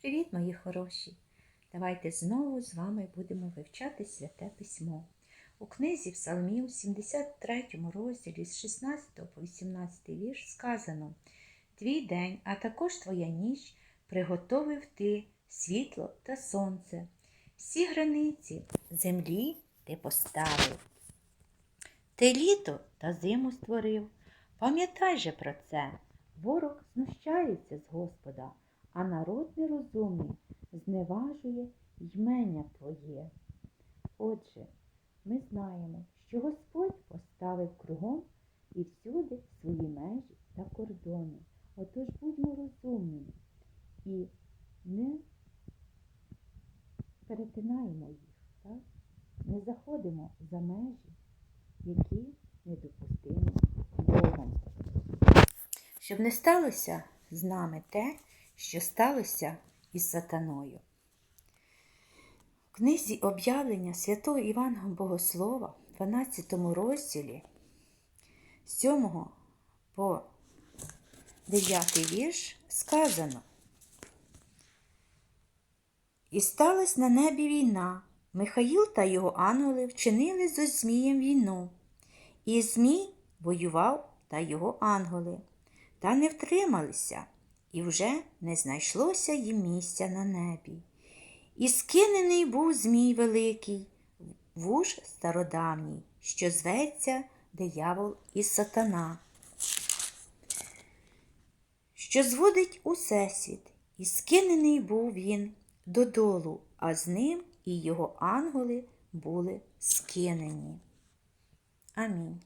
Привіт, мої хороші! Давайте знову з вами будемо вивчати святе письмо. У книзі Псалмів, 73 розділі з 16 по 18 вірш сказано Твій день, а також твоя ніч приготовив ти світло та сонце. Всі границі землі ти поставив. Ти літо та зиму створив. Пам'ятай же про це. Ворог знущається з Господа, а народ нерозумний зневажує ймення Твоє. Отже, ми знаємо, що Господь поставив кругом і всюди свої межі та кордони. Отож будьмо розумними і не перетинаємо їх, так? не заходимо за межі, які недопустимі Богом. Щоб не сталося з нами те, що сталося із сатаною. В книзі об'явлення святого Івана Богослова, 12 розділі, 7 по 9 вірш сказано. І сталася на небі війна. Михаїл та його ангели вчинили зо Змієм війну. І Змій воював та його ангели, та не втрималися, і вже не знайшлося їм місця на небі. І скинений був Змій великий, вуж стародавній, що зветься диявол і сатана, що зводить усесвіт, і скинений був він додолу, а з ним і його ангели були скинені. Амінь.